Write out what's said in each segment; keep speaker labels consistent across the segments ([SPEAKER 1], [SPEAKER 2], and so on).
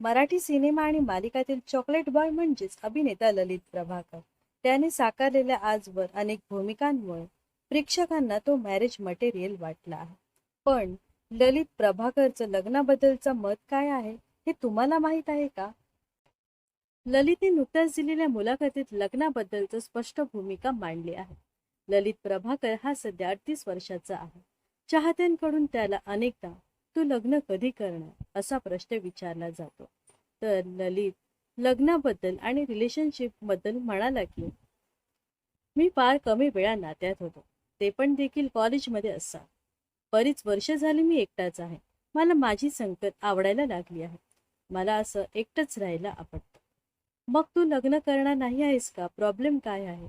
[SPEAKER 1] Marathi cinema आणि मालिकातील chocolate boy म्हणजेच अभिनेता ललित प्रभाकर. त्याने साकारलेल्या आजवर अनेक भूमिकांमुळे प्रेक्षकांना तो मॅरेज मटेरियल वाटला आहे. पण ललित प्रभाकरचं लग्नाबद्दलचं मत काय आहे हे तुम्हाला माहीत आहे का? ललितने नुकत्याच दिलेल्या मुलाखतीत लग्नाबद्दलचं स्पष्ट भूमिका मांडली आहे. ललित प्रभाकर हा सध्या अडतीस वर्षाचा आहे. चाहत्यांकडून त्याला अनेकदा तू लग्न कधी करणार? असा प्रश्न विचारला जातो. तर ललित लग्नाबद्दल आणि रिलेशनशिपबद्दल म्हणाला की मी फार कमी वेळा नात्यात होतो. ते पण देखील कॉलेजमध्ये असा बरीच वर्ष झाली मी एकटाच आहे. मला माझी संकट आवडायला लागली आहे. मला असं एकटंच राहायला आवडतं. मग तू लग्न करणार नाही आहेस का? प्रॉब्लेम काय आहे?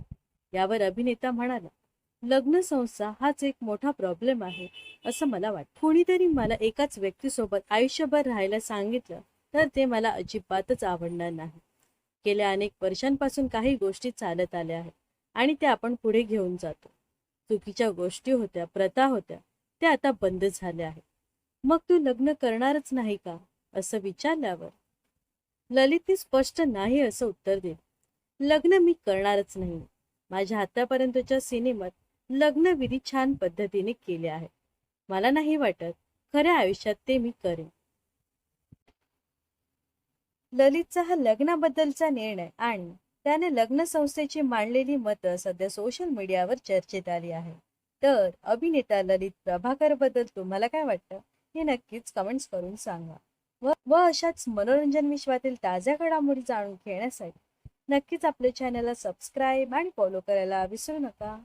[SPEAKER 1] यावर अभिनेता म्हणाला. लग्न संस्था हाच एक मोठा प्रॉब्लेम आहे असं मला वाटतं. कोणीतरी मला एकाच व्यक्तीसोबत आयुष्यभर राहायला सांगितलं तर ते मला अजिबातच आवडणार नाही. गेल्या अनेक वर्षांपासून काही गोष्टी चालत आल्या आहेत आणि त्या आपण पुढे घेऊन जातो. चुकीच्या गोष्टी होत्या प्रथा होत्या त्या आता बंद झाल्या आहेत. मग तू लग्न करणारच नाही का? असं विचारल्यावर ललितने स्पष्ट नाही असं उत्तर दिलं. लग्न मी करणारच नाही. माझ्या आतापर्यंतच्या सिनेमात लग्नविधी छान पद्धतीने केले आहे. मला नाही वाटत खऱ्या आयुष्यात ते मी करेन. ललितचा हा लग्नाबद्दलचा निर्णय आणि त्याने लग्न संस्थेची मांडलेली मतं सध्या सोशल मीडियावर चर्चेत आली आहे. तर अभिनेता ललित प्रभाकरबद्दल तुम्हाला काय वाटतं? हे नक्कीच कमेंट्स करून सांगा. व व अशाच मनोरंजन विश्वातील ताज्या घडामोडी जाणून घेण्यासाठी नक्कीच आपल्या चॅनलला सबस्क्राईब आणि फॉलो करायला विसरू नका.